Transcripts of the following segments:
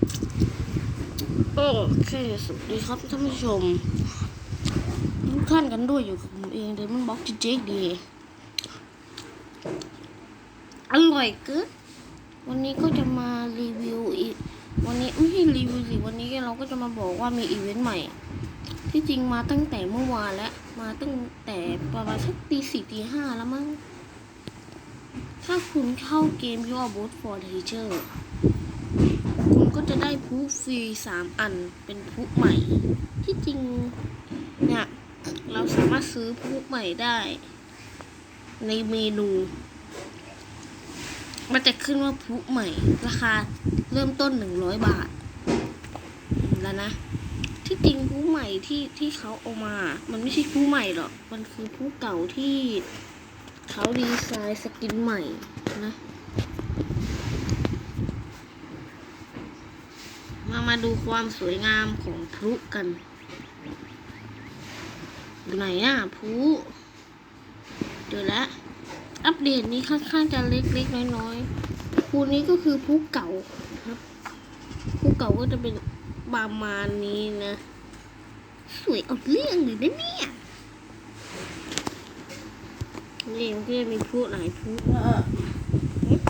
โอเคสวัสดีครับท่านผู้ชม ทุกท่านกันด้วยอยู่กับผมเองเดมอนบล็อกเจ๊ดีอร่อยเกินวันนี้ก็จะมารีวิวอีก วันนี้ไม่ใช่รีวิวสิวันนี้เราก็จะมาบอกว่ามีอีเวนต์ใหม่ ที่จริงมาตั้งแต่เมื่อวานแล้วมาตั้งแต่ประมาณสักตีสี่ตีห้าแล้วมั้งถ้าคุณเข้าเกม Your Boat for Teacher ได้พลุฟรีสามอันเป็นพลุใหม่ ที่จริงเนี่ยเราสามารถซื้อพลุใหม่ได้ ในเมนู มันจะขึ้นว่าพลุใหม่ ราคาเริ่มต้นหนึ่งร้อยบาท แล้วนะ ที่จริงพลุใหม่ที่ที่เขาเอามา มันไม่ใช่พลุใหม่หรอก มันคือพลุเก่าที่เขาดีไซน์สกินใหม่นะ มาดูความสวยงามของพลุกันอยู่ไหนอะพลุเจอแล้วอัปเดตนี้ค่อนข้างจะเล็กๆน้อยๆพลุนี้ก็คือพลุเก่าครับพลุเก่าก็จะเป็นประมาณนี้นะ สวยเอาเรื่องเลยนะเนี่ยนี่มันก็จะมีพลุหลายพลุ เออ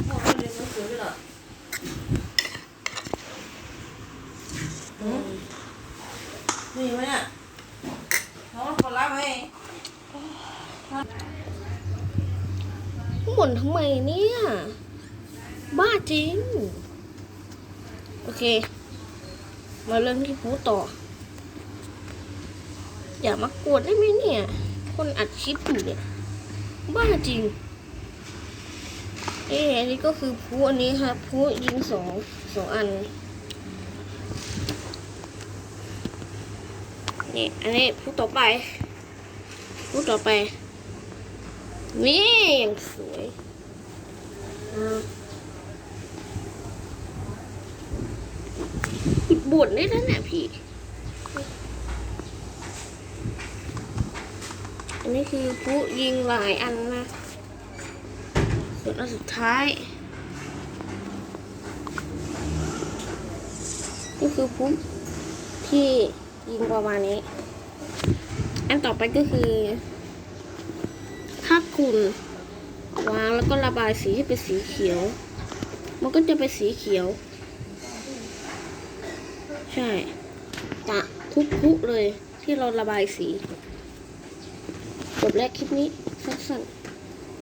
พ่อไปเรียนหนังสือไปเหรอหืม มีไหมเนี่ยน้องคนรับให้หมุนทำไมเนี่ย บ้าจริง โอเค มาเริ่มที่พูต่อ อย่ามากวดได้ไหมเนี่ย คนอัดคลิปอยู่เนี่ย บ้าจริง เอ๊อันนี้ก็คือพูอันนี้ครับพูยิงสองสองอัน นี่ อันนี้พูต่อไปพูต่อไป นี่อย่างสวยปิดบุญได้แล้วเนี่ยพี่ อันนี้คือผู้ยิงหลายอันนะส่วนอันสุดท้ายนี่คือผู้ที่ ยิงประมาณนี้ อันต่อไปก็คือถ้าคุณวางแล้วก็ระบายสีให้เป็นสีเขียว มันก็จะเป็นสีเขียว ใช่จะทุกพุเลยที่เราระบายสี จบแล้วคลิปนี้สั้นๆ